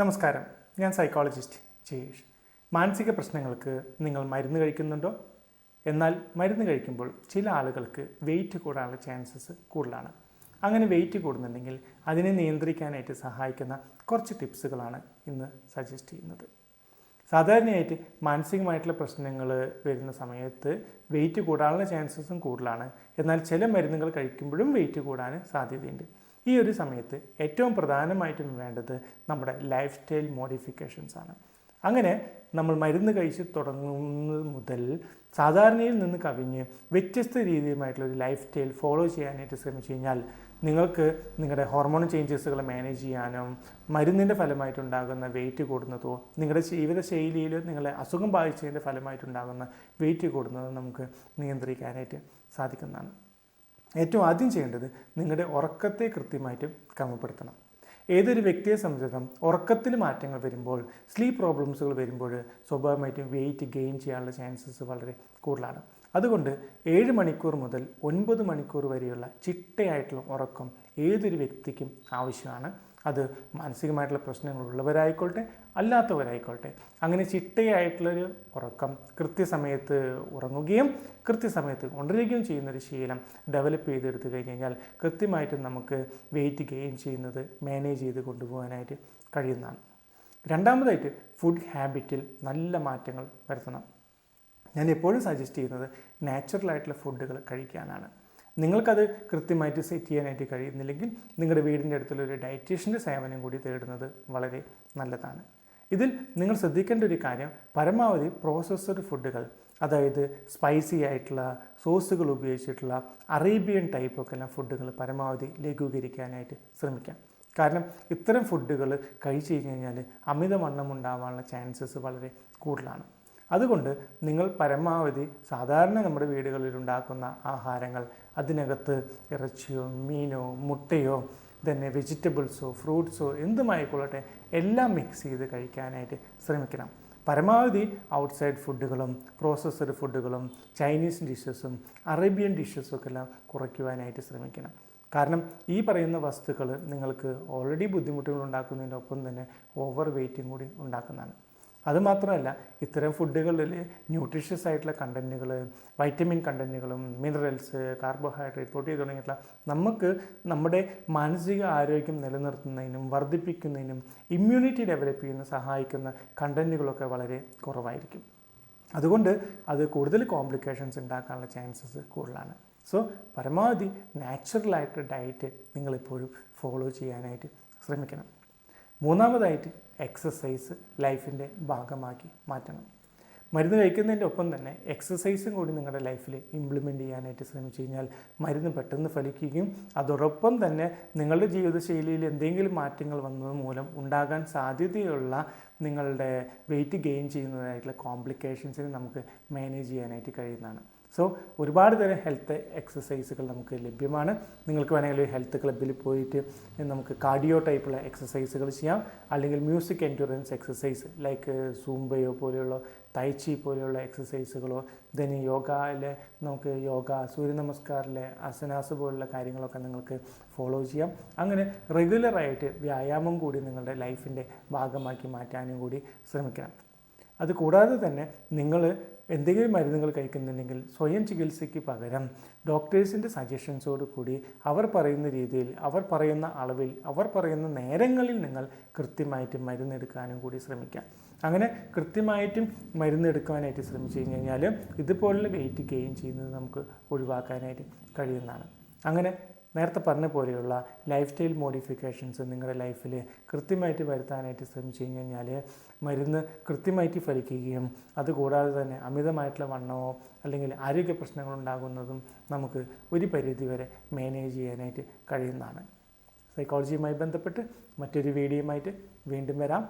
നമസ്കാരം. ഞാൻ സൈക്കോളജിസ്റ്റ് ജയേഷ്. മാനസിക പ്രശ്നങ്ങൾക്ക് നിങ്ങൾ മരുന്ന് കഴിക്കുന്നുണ്ടോ? എന്നാൽ മരുന്ന് കഴിക്കുമ്പോൾ ചില ആളുകൾക്ക് വെയിറ്റ് കൂടാനുള്ള ചാൻസസ് കൂടുതലാണ്. അങ്ങനെ വെയിറ്റ് കൂടുന്നുണ്ടെങ്കിൽ അതിനെ നിയന്ത്രിക്കാനായിട്ട് സഹായിക്കുന്ന കുറച്ച് ടിപ്സുകളാണ് ഇന്ന് സജസ്റ്റ് ചെയ്യുന്നത്. സാധാരണയായിട്ട് മാനസികമായിട്ടുള്ള പ്രശ്നങ്ങൾ വരുന്ന സമയത്ത് വെയിറ്റ് കൂടാനുള്ള ചാൻസസും കൂടുതലാണ്. എന്നാൽ ചില മരുന്നുകൾ കഴിക്കുമ്പോഴും വെയിറ്റ് കൂടാൻ സാധ്യതയുണ്ട്. ഈ ഒരു സമയത്ത് ഏറ്റവും പ്രധാനമായിട്ടും വേണ്ടത് നമ്മുടെ ലൈഫ് സ്റ്റൈൽ മോഡിഫിക്കേഷൻസ് ആണ്. അങ്ങനെ നമ്മൾ മരുന്ന് കഴിച്ച് തുടങ്ങുന്നത് മുതൽ സാധാരണയിൽ നിന്ന് കവിഞ്ഞ് വ്യത്യസ്ത രീതിയുമായിട്ടുള്ള ഒരു ലൈഫ് സ്റ്റൈൽ ഫോളോ ചെയ്യാനായിട്ട് ശ്രമിച്ചു കഴിഞ്ഞാൽ നിങ്ങൾക്ക് നിങ്ങളുടെ ഹോർമോൺ ചേഞ്ചസുകൾ മാനേജ് ചെയ്യാനും മരുന്നിന്റെ ഫലമായിട്ടുണ്ടാകുന്ന വെയിറ്റ് കൂടുന്നതോ നിങ്ങളുടെ ജീവിതശൈലിയിൽ നിങ്ങളെ അസുഖം ബാധിച്ചതിന്റെ ഫലമായിട്ടുണ്ടാകുന്ന വെയിറ്റ് കൂടുന്നതോ നമുക്ക് നിയന്ത്രിക്കാനായിട്ട് സാധിക്കുന്നതാണ്. ഏറ്റവും ആദ്യം ചെയ്യേണ്ടത് നിങ്ങളുടെ ഉറക്കത്തെ കൃത്യമായിട്ട് ക്രമപ്പെടുത്തണം. ഏതൊരു വ്യക്തിയെ സംബന്ധിച്ചിടത്തോളം ഉറക്കത്തിൽ മാറ്റങ്ങൾ വരുമ്പോൾ സ്ലീപ്പ് പ്രോബ്ലംസുകൾ വരുമ്പോൾ സ്വാഭാവികമായിട്ടും വെയിറ്റ് ഗെയിൻ ചെയ്യാനുള്ള ചാൻസസ് വളരെ കൂടുതലാണ്. അതുകൊണ്ട് ഏഴ് മണിക്കൂർ മുതൽ ഒൻപത് മണിക്കൂർ വരെയുള്ള ചിട്ടയായിട്ടുള്ള ഉറക്കം ഏതൊരു വ്യക്തിക്കും ആവശ്യമാണ്. അത് മാനസികമായിട്ടുള്ള പ്രശ്നങ്ങളുള്ളവരായിക്കോട്ടെ അല്ലാത്തവരായിക്കോട്ടെ. അങ്ങനെ ചിട്ടയായിട്ടുള്ളൊരു ഉറക്കം കൃത്യസമയത്ത് ഉറങ്ങുകയും കൃത്യസമയത്ത് ഉണരുകയും ചെയ്യുന്നൊരു ശീലം ഡെവലപ്പ് ചെയ്തെടുത്തു കഴിഞ്ഞ് കഴിഞ്ഞാൽ കൃത്യമായിട്ട് നമുക്ക് വെയിറ്റ് ഗെയിൻ ചെയ്യുന്നത് മാനേജ് ചെയ്ത് കൊണ്ടുപോകാനായിട്ട് കഴിയുന്നതാണ്. രണ്ടാമതായിട്ട് ഫുഡ് ഹാബിറ്റിൽ നല്ല മാറ്റങ്ങൾ വരുത്തണം. ഞാൻ എപ്പോഴും സജസ്റ്റ് ചെയ്യുന്നത് നാച്ചുറൽ ആയിട്ടുള്ള ഫുഡുകൾ കഴിക്കാനാണ്. നിങ്ങൾക്കത് കൃത്യമായിട്ട് സെറ്റ് ചെയ്യാനായിട്ട് കഴിയുന്നില്ലെങ്കിൽ നിങ്ങളുടെ വീടിന്റെ അടുത്തുള്ള ഒരു ഡയറ്റീഷ്യന്റെ സേവനം കൂടി തേടുന്നത് വളരെ നല്ലതാണ്. ഇതിൽ നിങ്ങൾ ശ്രദ്ധിക്കേണ്ട ഒരു കാര്യം പരമാവധി പ്രോസസ്സഡ് ഫുഡുകൾ അതായത് സ്പൈസി ആയിട്ടുള്ള സോസുകൾ ഉപയോഗിച്ചിട്ടുള്ള അറേബ്യൻ എല്ലാം ഫുഡുകൾ പരമാവധി ലഘൂകരിക്കാനായിട്ട് ശ്രമിക്കാം. കാരണം ഇത്തരം ഫുഡുകൾ കഴിച്ചു കഴിഞ്ഞ് കഴിഞ്ഞാൽ അമിതവണ്ണം ഉണ്ടാവാനുള്ള ചാൻസസ് വളരെ കൂടുതലാണ്. അതുകൊണ്ട് നിങ്ങൾ പരമാവധി സാധാരണ നമ്മുടെ വീടുകളിൽ ഉണ്ടാക്കുന്ന ആഹാരങ്ങൾ അതിനകത്ത് ഇറച്ചിയോ മീനോ മുട്ടയോ തന്നെ വെജിറ്റബിൾസോ ഫ്രൂട്ട്സോ എന്തുമായിക്കൊള്ളട്ടെ എല്ലാം മിക്സ് ചെയ്ത് കഴിക്കാനായിട്ട് ശ്രമിക്കണം. പരമാവധി ഔട്ട്സൈഡ് ഫുഡുകളും പ്രോസസ്സഡ് ഫുഡുകളും ചൈനീസ് ഡിഷസും അറേബ്യൻ ഡിഷസും ഒക്കെ എല്ലാം കുറയ്ക്കുവാനായിട്ട് ശ്രമിക്കണം. കാരണം ഈ പറയുന്ന വസ്തുക്കൾ നിങ്ങൾക്ക് ഓൾറെഡി ബുദ്ധിമുട്ടുകൾ ഉണ്ടാക്കുന്നതിന്റെ ഒപ്പം തന്നെ ഓവർ വെയ്റ്റും കൂടി ഉണ്ടാക്കുന്നതാണ്. അതുമാത്രമല്ല ഇത്തരം ഫുഡുകളിൽ ന്യൂട്രീഷ്യസ് ആയിട്ടുള്ള കണ്ടന്റുകൾ വൈറ്റമിൻ കണ്ടന്റുകളും മിനറൽസ് കാർബോഹൈഡ്രേറ്റ് പ്രോട്ടീൻ തുടങ്ങിയിട്ടുള്ള നമുക്ക് നമ്മുടെ മാനസിക ആരോഗ്യം നിലനിർത്തുന്നതിനും വർദ്ധിപ്പിക്കുന്നതിനും ഇമ്മ്യൂണിറ്റി ഡെവലപ്പ് ചെയ്യുന്ന സഹായിക്കുന്ന കണ്ടന്റുകളൊക്കെ വളരെ കുറവായിരിക്കും. അതുകൊണ്ട് അത് കൂടുതൽ കോംപ്ലിക്കേഷൻസ് ഉണ്ടാക്കാനുള്ള ചാൻസസ് കൂടുതലാണ്. സോ പരമാവധി നാച്ചുറലായിട്ട് ഡയറ്റ് നിങ്ങളെപ്പോഴും ഫോളോ ചെയ്യാനായിട്ട് ശ്രമിക്കണം. മൂന്നാമതായിട്ട് എക്സസൈസ് ലൈഫിന്റെ ഭാഗമാക്കി മാറ്റണം. മരുന്ന് കഴിക്കുന്നതിന്റെ ഒപ്പം തന്നെ എക്സസൈസും കൂടി നിങ്ങളുടെ ലൈഫിൽ ഇംപ്ലിമെന്റ് ചെയ്യാനായിട്ട് ശ്രമിച്ചു കഴിഞ്ഞാൽ മരുന്ന് പെട്ടെന്ന് ഫലിക്കുകയും അതോടൊപ്പം തന്നെ നിങ്ങളുടെ ജീവിതശൈലിയിൽ എന്തെങ്കിലും മാറ്റങ്ങൾ വന്നത് മൂലം ഉണ്ടാകാൻ സാധ്യതയുള്ള നിങ്ങളുടെ വെയിറ്റ് ഗെയിൻ ചെയ്യുന്നതായിട്ടുള്ള കോംപ്ലിക്കേഷൻസിനെ നമുക്ക് മാനേജ് ചെയ്യാനായിട്ട് കഴിയുന്നതാണ്. സോ ഒരുപാട് തരം ഹെൽത്ത് എക്സസൈസുകൾ നമുക്ക് ലഭ്യമാണ്. നിങ്ങൾക്ക് വേണമെങ്കിൽ ഒരു ഹെൽത്ത് ക്ലബ്ബിൽ പോയിട്ട് നമുക്ക് കാർഡിയോ ടൈപ്പുള്ള എക്സസൈസുകൾ ചെയ്യാം. അല്ലെങ്കിൽ മ്യൂസിക് എൻഡ്യൂറൻസ് എക്സസൈസ് ലൈക്ക് സൂംബയോ പോലെയുള്ള തൈച്ചി പോലെയുള്ള എക്സസൈസുകളോ ദെൻ യോഗയിലെ നമുക്ക് യോഗ സൂര്യ നമസ്കാരിലെ അസനാസ് പോലുള്ള കാര്യങ്ങളൊക്കെ നിങ്ങൾക്ക് ഫോളോ ചെയ്യാം. അങ്ങനെ റെഗുലറായിട്ട് വ്യായാമം കൂടി നിങ്ങളുടെ ലൈഫിന്റെ ഭാഗമാക്കി മാറ്റാനും കൂടി ശ്രമിക്കണം. അത് കൂടാതെ തന്നെ നിങ്ങൾ എന്തെങ്കിലും മരുന്നുകൾ കഴിക്കുന്നുണ്ടെങ്കിൽ സ്വയം ചികിത്സയ്ക്ക് പകരം ഡോക്ടേഴ്സിന്റെ സജഷൻസോട് കൂടി അവർ പറയുന്ന രീതിയിൽ അവർ പറയുന്ന അളവിൽ അവർ പറയുന്ന നേരങ്ങളിൽ നിങ്ങൾ കൃത്യമായിട്ട് മരുന്നെടുക്കാനും കൂടി ശ്രമിക്കാം. അങ്ങനെ കൃത്യമായിട്ടും മരുന്നെടുക്കാനായിട്ട് ശ്രമിച്ചു കഴിഞ്ഞ് കഴിഞ്ഞാൽ ഇതുപോലുള്ള വെയിറ്റ് ഗെയിൻ ചെയ്യുന്നത് നമുക്ക് ഒഴിവാക്കാനായിട്ട് കഴിയുന്നതാണ്. അങ്ങനെ നേരത്തെ പറഞ്ഞ പോലെയുള്ള ലൈഫ് സ്റ്റൈൽ മോഡിഫിക്കേഷൻസ് നിങ്ങളുടെ ലൈഫിൽ കൃത്യമായിട്ട് വരുത്താനായിട്ട് ശ്രമിച്ചു കഴിഞ്ഞു കഴിഞ്ഞാൽ മരുന്ന് കൃത്യമായിട്ട് ഫലിക്കുകയും അതുകൂടാതെ തന്നെ അമിതമായിട്ടുള്ള വണ്ണമോ അല്ലെങ്കിൽ ആരോഗ്യ പ്രശ്നങ്ങൾ ഉണ്ടാകുന്നതും നമുക്ക് ഒരു പരിധിവരെ മാനേജ് ചെയ്യാനായിട്ട് കഴിയുന്നതാണ്. സൈക്കോളജിയുമായി ബന്ധപ്പെട്ട് മറ്റൊരു വീഡിയോയുമായിട്ട് വീണ്ടും വരാം.